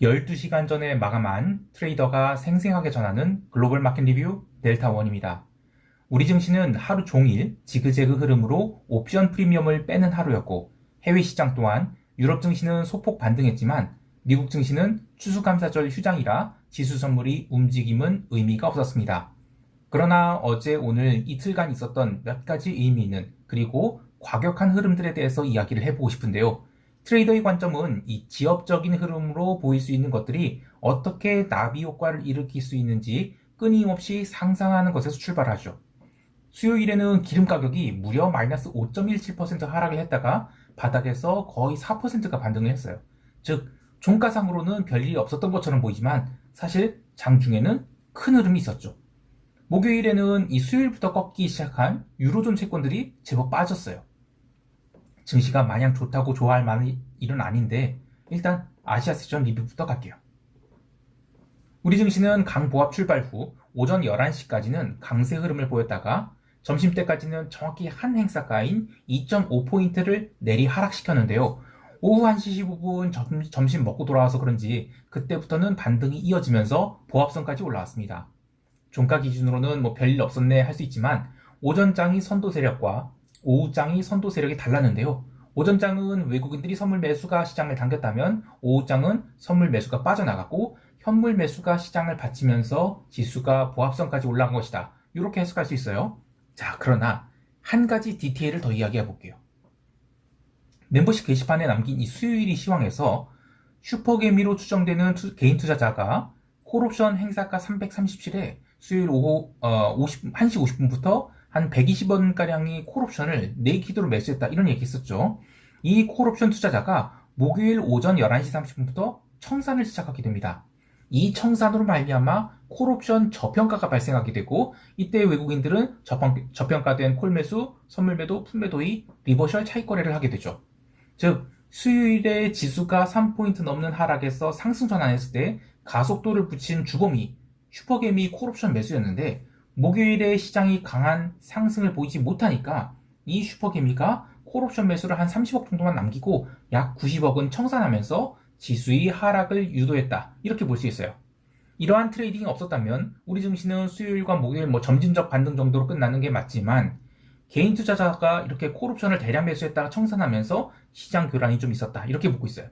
12시간 전에 마감한 트레이더가 생생하게 전하는 글로벌 마켓 리뷰 델타원입니다. 우리 증시는 하루 종일 지그재그 흐름으로 옵션 프리미엄을 빼는 하루였고 해외 시장 또한 유럽 증시는 소폭 반등했지만 미국 증시는 추수감사절 휴장이라 지수 선물이 움직임은 의미가 없었습니다. 그러나 어제 오늘 이틀간 있었던 몇 가지 의미 있는 그리고 과격한 흐름들에 대해서 이야기를 해보고 싶은데요. 트레이더의 관점은 이 지엽적인 흐름으로 보일 수 있는 것들이 어떻게 나비 효과를 일으킬 수 있는지 끊임없이 상상하는 것에서 출발하죠. 수요일에는 기름 가격이 무려 마이너스 5.17% 하락을 했다가 바닥에서 거의 4%가 반등을 했어요. 즉, 종가상으로는 별일이 없었던 것처럼 보이지만 사실 장중에는 큰 흐름이 있었죠. 목요일에는 이 수요일부터 꺾기 시작한 유로존 채권들이 제법 빠졌어요. 증시가 마냥 좋다고 좋아할 만한 일은 아닌데 일단 아시아 세션 리뷰부터 갈게요. 우리 증시는 강보합 출발 후 오전 11시까지는 강세 흐름을 보였다가 점심때까지는 정확히 한 행사가인 2.5포인트를 내리 하락시켰는데요. 오후 1시 15분 점, 점심 먹고 돌아와서 그런지 그때부터는 반등이 이어지면서 보합선까지 올라왔습니다. 종가 기준으로는 뭐 별일 없었네 할 수 있지만 오전장이 선도 세력과 오후장이 선도 세력이 달랐는데요. 오전장은 외국인들이 선물 매수가 시장을 당겼다면 오후장은 선물 매수가 빠져나갔고 현물 매수가 시장을 받치면서 지수가 보합선까지 올라간 것이다. 이렇게 해석할 수 있어요. 자, 그러나 한 가지 디테일을 더 이야기해 볼게요. 멤버십 게시판에 남긴 이 수요일이 시황에서 슈퍼개미로 추정되는 투, 개인 투자자가 콜옵션 행사가 337에 수요일 오후 어, 50, 1시 50분부터 한 120원가량의 콜옵션을 네이키드로 매수했다 이런 얘기 했었죠. 이 콜옵션 투자자가 목요일 오전 11시 30분부터 청산을 시작하게 됩니다. 이 청산으로 말미암아 콜옵션 저평가가 발생하게 되고 이때 외국인들은 저평, 저평가된 콜매수, 선물매도, 품매도의 리버셜 차익 거래를 하게 되죠. 즉 수요일에 지수가 3포인트 넘는 하락에서 상승 전환했을 때 가속도를 붙인 주범이 슈퍼개미 콜옵션 매수였는데 목요일에 시장이 강한 상승을 보이지 못하니까 이 슈퍼개미가 콜옵션 매수를 한 30억 정도만 남기고 약 90억은 청산하면서 지수의 하락을 유도했다. 이렇게 볼 수 있어요. 이러한 트레이딩이 없었다면 우리 증시는 수요일과 목요일 뭐 점진적 반등 정도로 끝나는 게 맞지만 개인 투자자가 이렇게 콜옵션을 대량 매수했다가 청산하면서 시장 교란이 좀 있었다. 이렇게 보고 있어요.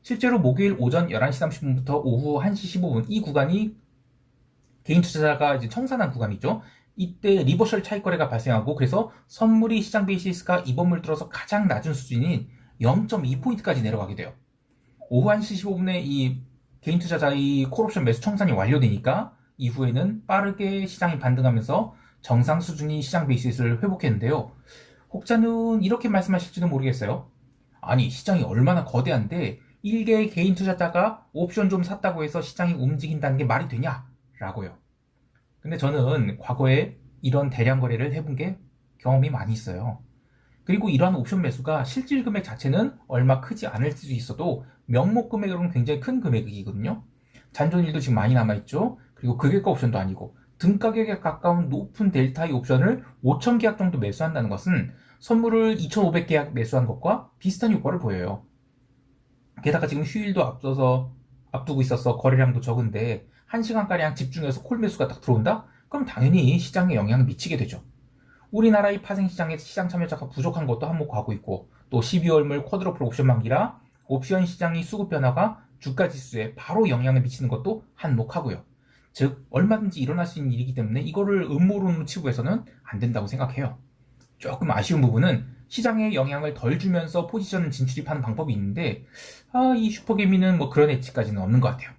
실제로 목요일 오전 11시 30분부터 오후 1시 15분 이 구간이 개인 투자자가 이제 청산한 구간이죠. 이때 리버셜 차익 거래가 발생하고 그래서 선물이 시장 베이시스가 이번 물 들어서 가장 낮은 수준인 0.2포인트까지 내려가게 돼요. 오후 1시 15분에 이 개인 투자자의 콜옵션 매수 청산이 완료되니까 이후에는 빠르게 시장이 반등하면서 정상 수준이 시장 베이시스를 회복했는데요. 혹자는 이렇게 말씀하실지도 모르겠어요. 아니, 시장이 얼마나 거대한데 일개의 개인 투자자가 옵션 좀 샀다고 해서 시장이 움직인다는 게 말이 되냐? 라고요. 근데 저는 과거에 이런 대량 거래를 해본 게 경험이 많이 있어요. 그리고 이러한 옵션 매수가 실질 금액 자체는 얼마 크지 않을 수 있어도 명목 금액으로는 굉장히 큰 금액이거든요. 잔존일도 지금 많이 남아있죠. 그리고 극일가 옵션도 아니고 등가격에 가까운 높은 델타의 옵션을 5천 계약 정도 매수한다는 것은 선물을 2,500계약 매수한 것과 비슷한 효과를 보여요. 게다가 지금 휴일도 앞서서 앞두고 있어서 거래량도 적은데 1시간가량 집중해서 콜 매수가 딱 들어온다? 그럼 당연히 시장에 영향을 미치게 되죠. 우리나라의 파생시장에 시장 참여자가 부족한 것도 한몫하고 있고 또 12월물 쿼드러플 옵션 만기라 옵션 시장의 수급 변화가 주가 지수에 바로 영향을 미치는 것도 한몫하고요. 즉 얼마든지 일어날 수 있는 일이기 때문에 이거를 음모론으로 치부해서는 안 된다고 생각해요. 조금 아쉬운 부분은 시장에 영향을 덜 주면서 포지션 진출입하는 방법이 있는데 아, 이 슈퍼개미는 뭐 그런 엣지까지는 없는 것 같아요.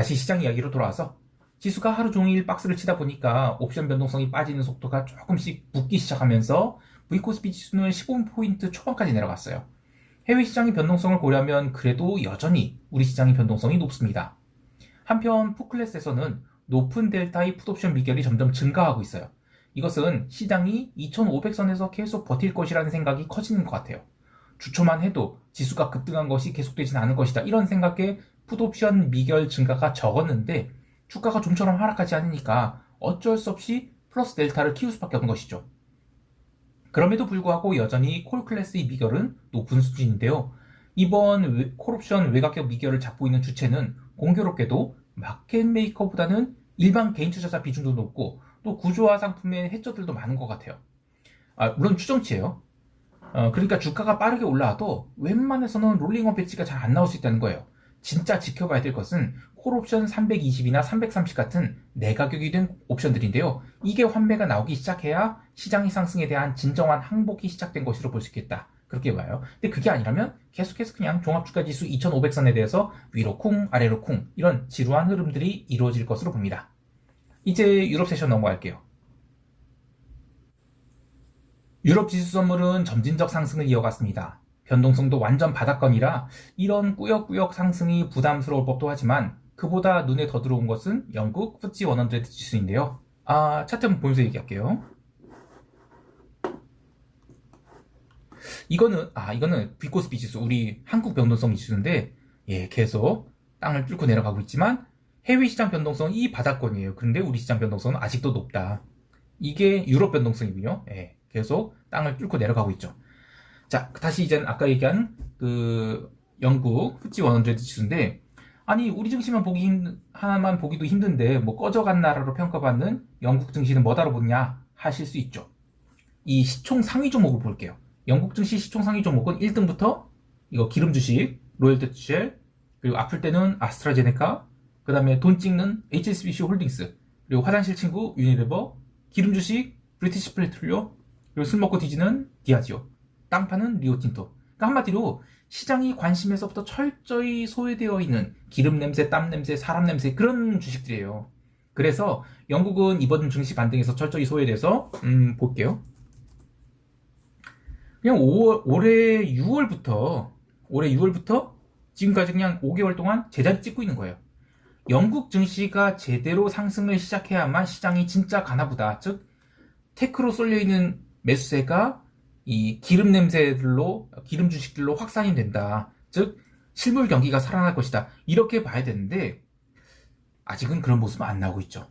다시 시장 이야기로 돌아와서 지수가 하루 종일 박스를 치다 보니까 옵션 변동성이 빠지는 속도가 조금씩 붙기 시작하면서 V코스피 지수는 15포인트 초반까지 내려갔어요. 해외 시장의 변동성을 고려하면 그래도 여전히 우리 시장의 변동성이 높습니다. 한편 푸클래스에서는 높은 델타의 풋옵션 미결이 점점 증가하고 있어요. 이것은 시장이 2500선에서 계속 버틸 것이라는 생각이 커지는 것 같아요. 주초만 해도 지수가 급등한 것이 계속되진 않을 것이다. 이런 생각에 풋옵션 미결 증가가 적었는데 주가가 좀처럼 하락하지 않으니까 어쩔 수 없이 플러스 델타를 키울 수밖에 없는 것이죠. 그럼에도 불구하고 여전히 콜클래스의 미결은 높은 수준인데요. 이번 외- 콜옵션 외곽격 미결을 잡고 있는 주체는 공교롭게도 마켓 메이커보다는 일반 개인 투자자 비중도 높고 또 구조화 상품의 해저들도 많은 것 같아요. 아, 물론 추정치예요. 어, 그러니까 주가가 빠르게 올라와도 웬만해서는 롤링원 배치가 잘 안 나올 수 있다는 거예요. 진짜 지켜봐야 될 것은 콜옵션 320이나 330 같은 내가격이 된 옵션들인데요. 이게 환매가 나오기 시작해야 시장의 상승에 대한 진정한 항복이 시작된 것으로 볼 수 있겠다. 그렇게 봐요. 근데 그게 아니라면 계속해서 그냥 종합주가지수 2500선에 대해서 위로 쿵, 아래로 쿵 이런 지루한 흐름들이 이루어질 것으로 봅니다. 이제 유럽 세션 넘어갈게요. 유럽 지수 선물은 점진적 상승을 이어갔습니다. 변동성도 완전 바닥권이라 이런 꾸역꾸역 상승이 부담스러울 법도 하지만 그보다 눈에 더 들어온 것은 영국 푸지 100 지수인데요. 아, 차트 한번 보면서 얘기할게요. 이거는 아 이거는 비코스피 지수 우리 한국 변동성 지수인데 예 계속 땅을 뚫고 내려가고 있지만 해외 시장 변동성은 이 바닥권이에요. 그런데 우리 시장 변동성은 아직도 높다. 이게 유럽 변동성이군요. 예, 계속 땅을 뚫고 내려가고 있죠. 자, 다시 이제 아까 얘기한 그 영국 푸지 100 지수인데 아니 우리 증시만 보기 힘, 하나만 보기도 힘든데 뭐 꺼져간 나라로 평가받는 영국 증시는 뭐다로 보냐 하실 수 있죠. 이 시총 상위 종목을 볼게요. 영국 증시 시총 상위 종목은 1등부터 이거 기름 주식, 로열 대추쉘, 그리고 아플 때는 아스트라제네카, 그 다음에 돈 찍는 HSBC 홀딩스, 그리고 화장실 친구 유니레버, 기름 주식 브리티시 플레트롤리오, 그리고 술 먹고 뒤지는 디아지오, 땅 파는 리오틴토. 그러니까 한마디로 시장이 관심에서부터 철저히 소외되어 있는 기름 냄새, 땀 냄새, 사람 냄새 그런 주식들이에요. 그래서 영국은 이번 증시 반등에서 철저히 소외돼서 음, 볼게요. 그냥 5월, 올해 6월부터 올해 6월부터 지금까지 그냥 5개월 동안 제자리 찍고 있는 거예요. 영국 증시가 제대로 상승을 시작해야만 시장이 진짜 가나보다. 즉 테크로 쏠려 있는 매수세가 이 기름 냄새들로 기름 주식들로 확산이 된다. 즉 실물 경기가 살아날 것이다. 이렇게 봐야 되는데 아직은 그런 모습은 안 나오고 있죠.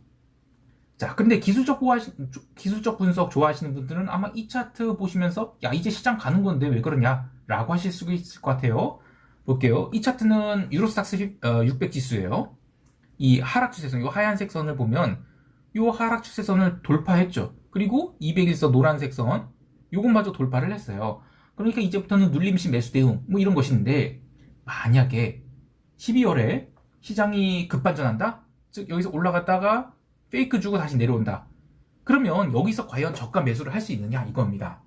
자, 근데 기술적 좋아하시, 기술적 분석 좋아하시는 분들은 아마 이 차트 보시면서 야 이제 시장 가는 건데 왜 그러냐라고 하실 수 있을 것 같아요. 볼게요. 이 차트는 유로스탁스 600 지수예요. 이 하락 추세선, 이 하얀색 선을 보면 이 하락 추세선을 돌파했죠. 그리고 200일선 노란색 선, 요것마저 돌파를 했어요. 그러니까 이제부터는 눌림시 매수 대응 뭐 이런 것인데 만약에 12월에 시장이 급반전한다? 즉 여기서 올라갔다가 페이크 주고 다시 내려온다. 그러면 여기서 과연 저가 매수를 할 수 있느냐 이겁니다.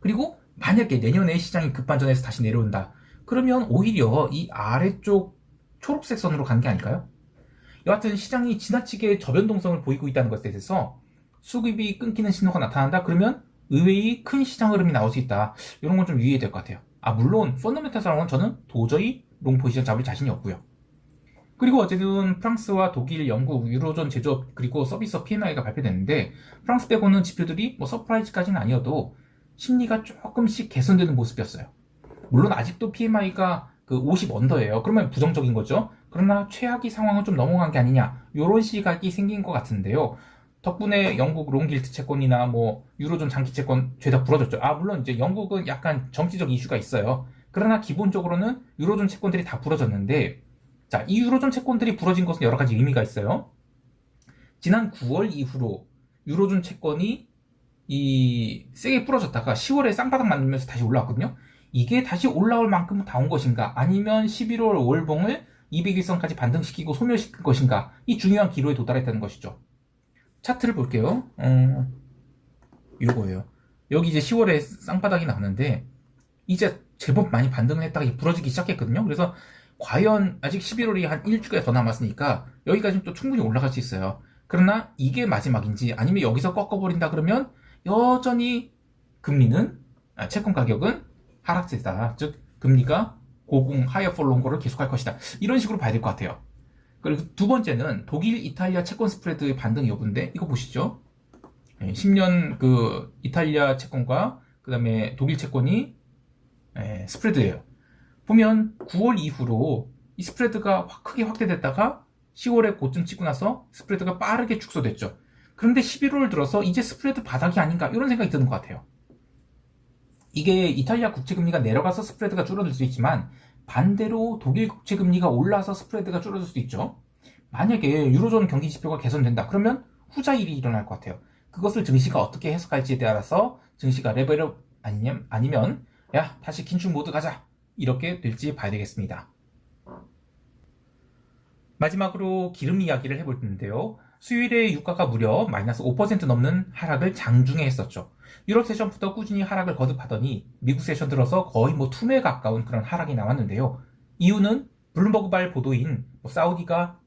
그리고 만약에 내년에 시장이 급반전해서 다시 내려온다. 그러면 오히려 이 아래쪽 초록색 선으로 가는 게 아닐까요? 여하튼 시장이 지나치게 저변동성을 보이고 있다는 것에 대해서 수급이 끊기는 신호가 나타난다. 그러면 의외의 큰 시장 흐름이 나올 수 있다. 이런 건 좀 유의해야 될 것 같아요. 아 물론 펀더멘탈상으로는 저는 도저히 롱 포지션 잡을 자신이 없고요. 그리고 어제는 프랑스와 독일, 영국, 유로존 제조업 그리고 서비스 PMI가 발표됐는데 프랑스 빼고는 지표들이 뭐 서프라이즈까지는 아니어도 심리가 조금씩 개선되는 모습이었어요. 물론 아직도 PMI가 그 50 언더예요. 그러면 부정적인 거죠. 그러나 최악의 상황은 좀 넘어간 게 아니냐 이런 시각이 생긴 것 같은데요. 덕분에 영국 롱길트 채권이나 뭐 유로존 장기 채권 죄다 부러졌죠. 아 물론 이제 영국은 약간 정치적 이슈가 있어요. 그러나 기본적으로는 유로존 채권들이 다 부러졌는데 자, 이 유로존 채권들이 부러진 것은 여러 가지 의미가 있어요. 지난 9월 이후로 유로존 채권이 이 세게 부러졌다가 10월에 쌍바닥 만들면서 다시 올라왔거든요. 이게 다시 올라올 만큼 다온 것인가? 아니면 11월 월봉을 200일선까지 반등시키고 소멸시킨 것인가? 이 중요한 기로에 도달했다는 것이죠. 차트를 볼게요. 어, 요거예요. 여기 이제 10월에 쌍바닥이 나왔는데 이제 제법 많이 반등을 했다가 부러지기 시작했거든요. 그래서 과연 아직 11월이 한 일주가 더 남았으니까 여기까지는 또 충분히 올라갈 수 있어요. 그러나 이게 마지막인지 아니면 여기서 꺾어버린다 그러면 여전히 금리는 아, 채권 가격은 하락세다. 즉 금리가 고공 하이어 폴 롱거를 계속할 것이다. 이런 식으로 봐야 될 것 같아요. 그리고 두 번째는 독일, 이탈리아 채권 스프레드의 반등 여부인데 이거 보시죠. 10년 그 이탈리아 채권과 그 다음에 독일 채권이 예, 스프레드예요. 보면 9월 이후로 이 스프레드가 확 크게 확대됐다가 10월에 고점 찍고 나서 스프레드가 빠르게 축소됐죠. 그런데 11월 들어서 이제 스프레드 바닥이 아닌가 이런 생각이 드는 것 같아요. 이게 이탈리아 국채 금리가 내려가서 스프레드가 줄어들 수 있지만 반대로 독일 국채 금리가 올라서 스프레드가 줄어들 수도 있죠. 만약에 유로존 경기 지표가 개선된다. 그러면 후자 일이 일어날 것 같아요. 그것을 증시가 어떻게 해석할지에 따라서 증시가 레벨업 아니면, 아니면 야 다시 긴축 모드 가자 이렇게 될지 봐야 되겠습니다. 마지막으로 기름 이야기를 해볼 텐데요. 수요일에 유가가 무려 마이너스 5% 넘는 하락을 장중에 했었죠. 유럽 세션부터 꾸준히 하락을 거듭하더니 미국 세션 들어서 거의 뭐 투매에 가까운 그런 하락이 나왔는데요. 이유는 블룸버그발 보도인 뭐 사우디가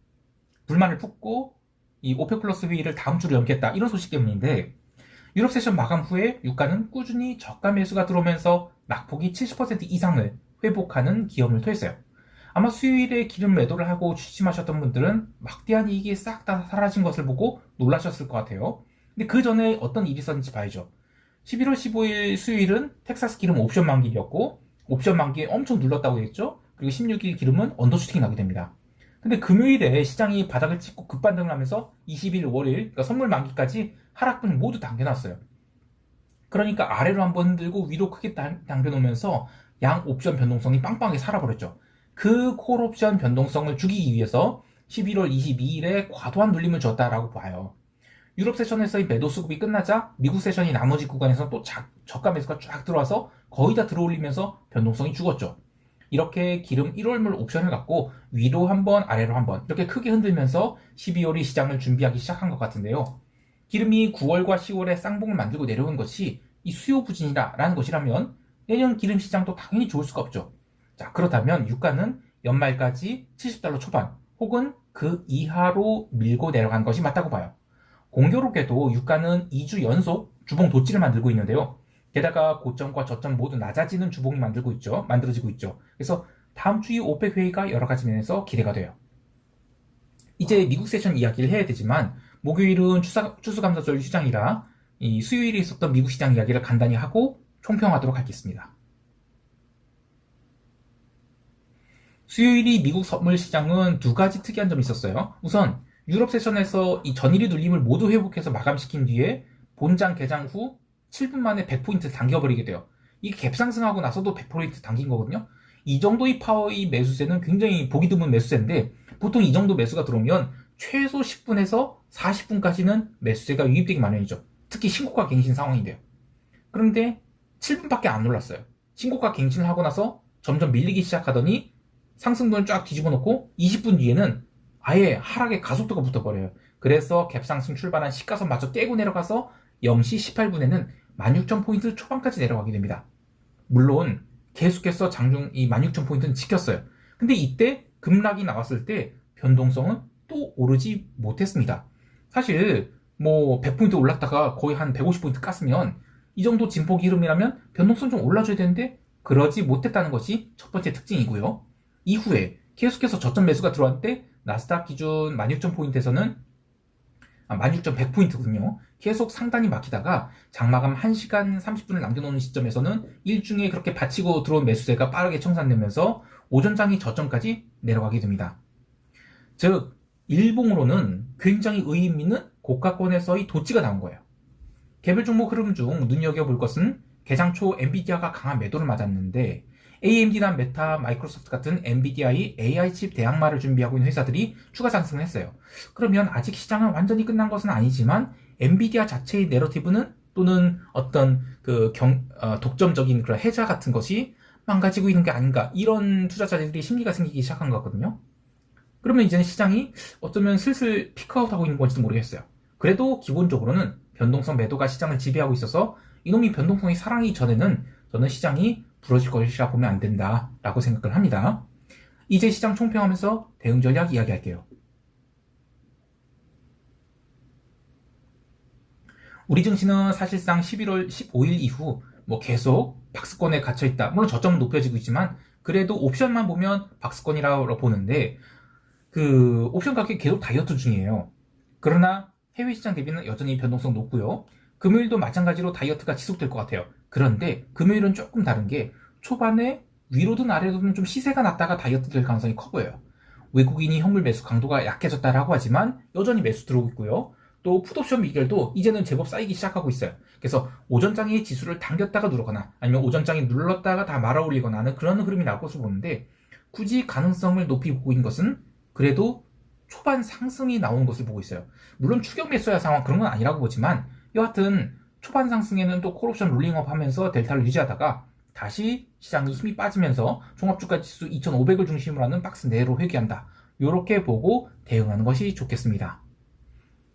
불만을 품고 이 오페 플러스 회의를 다음 주로 연기했다 이런 소식 때문인데 유럽 세션 마감 후에 유가는 꾸준히 저가 매수가 들어오면서 낙폭이 70% 이상을 회복하는 기염을 토했어요. 아마 수요일에 기름 매도를 하고 취침하셨던 분들은 막대한 이익이 싹 다 사라진 것을 보고 놀라셨을 것 같아요. 근데 그 전에 어떤 일이 있었는지 봐야죠. 11월 15일 수요일은 텍사스 기름 옵션 만기였고 옵션 만기에 엄청 눌렀다고 했죠. 그리고 16일 기름은 언더슈팅이 나게 됩니다. 근데 금요일에 시장이 바닥을 찍고 급반등을 하면서 20일 월요일 그러니까 선물 만기까지 하락분 모두 당겨놨어요. 그러니까 아래로 한번 흔들고 위로 크게 당겨놓으면서 양 옵션 변동성이 빵빵하게 살아버렸죠. 그 콜옵션 변동성을 죽이기 위해서 11월 22일에 과도한 눌림을 줬다라고 봐요. 유럽 세션에서의 매도 수급이 끝나자 미국 세션이 나머지 구간에서 또 자, 저가 매수가 쫙 들어와서 거의 다 들어올리면서 변동성이 죽었죠. 이렇게 기름 1월물 옵션을 갖고 위로 한 번, 아래로 한 번 이렇게 크게 흔들면서 12월이 시장을 준비하기 시작한 것 같은데요. 기름이 9월과 10월에 쌍봉을 만들고 내려온 것이 이 수요 부진이라는 것이라면 내년 기름 시장도 당연히 좋을 수가 없죠. 자, 그렇다면 유가는 연말까지 70달러 초반 혹은 그 이하로 밀고 내려간 것이 맞다고 봐요. 공교롭게도 유가는 2주 연속 주봉 도치를 만들고 있는데요. 게다가 고점과 저점 모두 낮아지는 주봉이 만들고 있죠. 만들어지고 있죠. 그래서 다음 주에 오펙 회의가 여러 가지 면에서 기대가 돼요. 이제 미국 세션 이야기를 해야 되지만 목요일은 추사, 추수감사절 휴장이라 이 수요일에 있었던 미국 시장 이야기를 간단히 하고 총평하도록 하겠습니다. 수요일이 미국 선물 시장은 두 가지 특이한 점이 있었어요. 우선 유럽 세션에서 이 전일의 눌림을 모두 회복해서 마감시킨 뒤에 본장 개장 후 7분 만에 100포인트 당겨버리게 돼요. 이게 갭상승하고 나서도 100포인트 당긴 거거든요. 이 정도의 파워의 매수세는 굉장히 보기 드문 매수세인데 보통 이 정도 매수가 들어오면 최소 10분에서 40분까지는 매수세가 유입되기 마련이죠. 특히 신고가 갱신 상황인데요. 그런데 7분밖에 안 올랐어요. 신고가 갱신을 하고 나서 점점 밀리기 시작하더니 상승분을 쫙 뒤집어 놓고 20분 뒤에는 아예 하락의 가속도가 붙어버려요. 그래서 갭상승 출발한 시가선 마저 떼고 내려가서 0시 18분에는 16,000포인트 초반까지 내려가게 됩니다. 물론 계속해서 장중 이 16,000포인트는 지켰어요. 근데 이때 급락이 나왔을 때 변동성은 또 오르지 못했습니다. 사실 뭐 100포인트 올랐다가 거의 한 150포인트 깠으면 이 정도 진폭 이름이라면 변동성 좀 올라줘야 되는데 그러지 못했다는 것이 첫 번째 특징이고요. 이후에 계속해서 저점 매수가 들어왔을 때 나스닥 기준 16,000포인트에서는 아, 16,100포인트군요. 계속 상단이 막히다가 장마감 1시간 30분을 남겨놓는 시점에서는 일중에 그렇게 받치고 들어온 매수세가 빠르게 청산되면서 오전장이 저점까지 내려가게 됩니다. 즉, 일봉으로는 굉장히 의미 있는 고가권에서의 도치가 나온 거예요. 개별 종목 흐름 중 눈여겨볼 것은 개장 초 엔비디아가 강한 매도를 맞았는데 AMD나 메타, 마이크로소프트 같은 엔비디아의 AI 칩 대항마를 준비하고 있는 회사들이 추가 상승을 했어요. 그러면 아직 시장은 완전히 끝난 것은 아니지만 엔비디아 자체의 내러티브는 또는 어떤 그 경, 어, 독점적인 그런 해자 같은 것이 망가지고 있는 게 아닌가 이런 투자자들이 심리가 생기기 시작한 거거든요. 그러면 이제는 시장이 어쩌면 슬슬 피크아웃하고 있는 건지도 모르겠어요. 그래도 기본적으로는 변동성 매도가 시장을 지배하고 있어서 이놈이 변동성이 살아나기 전에는 저는 시장이 부러질 것이라 보면 안 된다라고 생각을 합니다. 이제 시장 총평하면서 대응 전략 이야기할게요. 우리 증시는 사실상 11월 15일 이후 뭐 계속 박스권에 갇혀 있다. 물론 저점은 높여지고 있지만 그래도 옵션만 보면 박스권이라고 보는데 그 옵션 가격이 계속 다이어트 중이에요. 그러나 해외 시장 대비는 여전히 변동성 높고요. 금요일도 마찬가지로 다이어트가 지속될 것 같아요. 그런데 금요일은 조금 다른 게 초반에 위로든 아래로든 좀 시세가 났다가 다이어트 될 가능성이 커 보여요. 외국인이 현물 매수 강도가 약해졌다라고 하지만 여전히 매수 들어오고 있고요. 또 풋옵션 미결도 이제는 제법 쌓이기 시작하고 있어요. 그래서 오전장의 지수를 당겼다가 누르거나 아니면 오전장이 눌렀다가 다 말아 올리거나 하는 그런 흐름이 나올 것으로 보는데 굳이 가능성을 높이 보고 있는 것은 그래도 초반 상승이 나오는 것을 보고 있어요. 물론 추격 매수야 상황 그런 건 아니라고 보지만 여하튼 초반 상승에는 또 콜옵션 롤링업 하면서 델타를 유지하다가 다시 시장이 힘이 빠지면서 종합주가 지수 2500을 중심으로 하는 박스 내로 회귀한다. 이렇게 보고 대응하는 것이 좋겠습니다.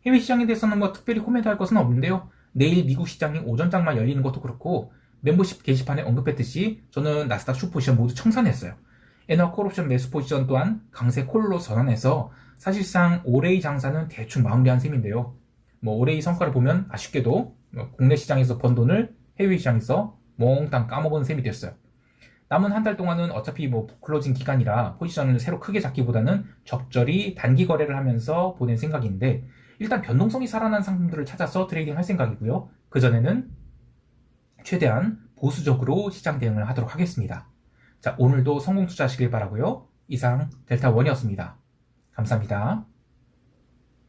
해외 시장에 대해서는 뭐 특별히 코멘트 할 것은 없는데요. 내일 미국 시장이 오전장만 열리는 것도 그렇고 멤버십 게시판에 언급했듯이 저는 나스닥 슈포지션 모두 청산했어요. 에너 콜옵션 매수 포지션 또한 강세 콜로 전환해서 사실상 올해의 장사는 대충 마무리한 셈인데요. 뭐 올해의 성과를 보면 아쉽게도 뭐 국내 시장에서 번 돈을 해외 시장에서 몽땅 까먹은 셈이 됐어요. 남은 한 달 동안은 어차피 뭐 클로징 기간이라 포지션을 새로 크게 잡기보다는 적절히 단기 거래를 하면서 보낼 생각인데 일단 변동성이 살아난 상품들을 찾아서 트레이딩 할 생각이고요. 그전에는 최대한 보수적으로 시장 대응을 하도록 하겠습니다. 자, 오늘도 성공 투자하시길 바라고요. 이상 델타원이었습니다. 감사합니다.